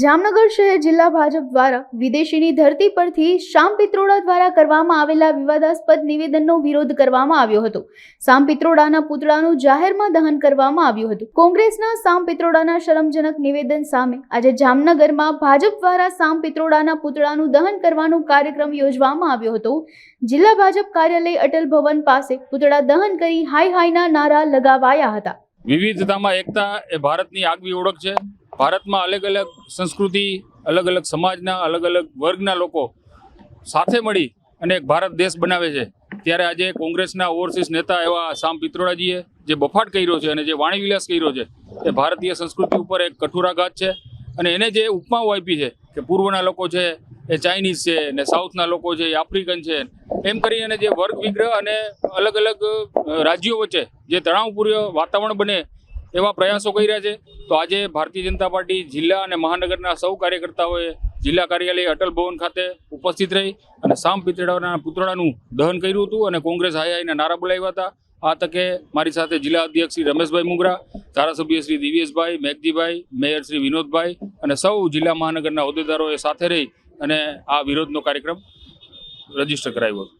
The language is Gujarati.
જામનગર શહેર જિલ્લા ભાજપ દ્વારા વિદેશીની ધરતી પરથી શામ પિત્રોડા દ્વારા કરવામાં આવેલા વિવાદાસ્પદ નિવેદનનો વિરોધ કરવામાં આવ્યો હતો. સામ પિત્રોડાના પુતળાનું જાહેરમાં દહન કરવામાં આવ્યું હતું. કોંગ્રેસના સામ પિત્રોડાના શરમજનક નિવેદન સામે આજે જામનગરમાં ભાજપ દ્વારા સામ પિત્રોડાના પુતળાનું દહન કરવાનો કાર્યક્રમ યોજવામાં આવ્યો હતો. જિલ્લા ભાજપ કાર્યાલય અટલ ભવન પાસે પુતળા દહન કરી હાય હાયના નારા લગાવાયા હતા. વિવિધતામાં એકતા એ ભારતની આગવી ઓળખ છે. ભારતમાં અલગ અલગ સંસ્કૃતિ, અલગ અલગ સમાજના, અલગ અલગ વર્ગના લોકો સાથે મળી અને એક ભારત દેશ બનાવે છે. ત્યારે આજે કોંગ્રેસના ઓવરસીઝ નેતા એવા શામ પિત્રોડાજીએ જે બફાટ કર્યો છે અને જે વાણીવિલાસ કર્યો છે, એ ભારતીય સંસ્કૃતિ ઉપર એક કઠોરાઘાત છે અને એને જે ઉપમાઓ આપી છે કે પૂર્વના લોકો છે એ ચાઇનીઝ છે ને સાઉથના લોકો છે એ આફ્રિકન છે, એમ કરી અને જે વર્ગ વિગ્રહ અને અલગ અલગ રાજ્યો વચ્ચે જે તણાવપૂર્ણ વાતાવરણ બને એવા પ્રયાસો કર્યા છે. તો આજે ભારતીય જનતા પાર્ટી જિલ્લા અને મહાનગરના સૌ કાર્યકર્તાઓએ જિલ્લા કાર્યાલય અટલ ભવન ખાતે ઉપસ્થિત રહી અને સામ પિતળાના પુતળાનું દહન કર્યું હતું અને કોંગ્રેસ હાય નારા બોલાવ્યા હતા. આ તકે મારી સાથે જિલ્લા અધ્યક્ષ શ્રી રમેશભાઈ મુંગરા, ધારાસભ્ય શ્રી દિવ્યેશભાઈ, મેઘજીભાઈ, મેયર શ્રી વિનોદભાઈ અને સૌ જિલ્લા મહાનગરના હોદ્દેદારોએ સાથે રહી અને આ વિરોધનો કાર્યક્રમ રજિસ્ટર કરાવ્યો. હતો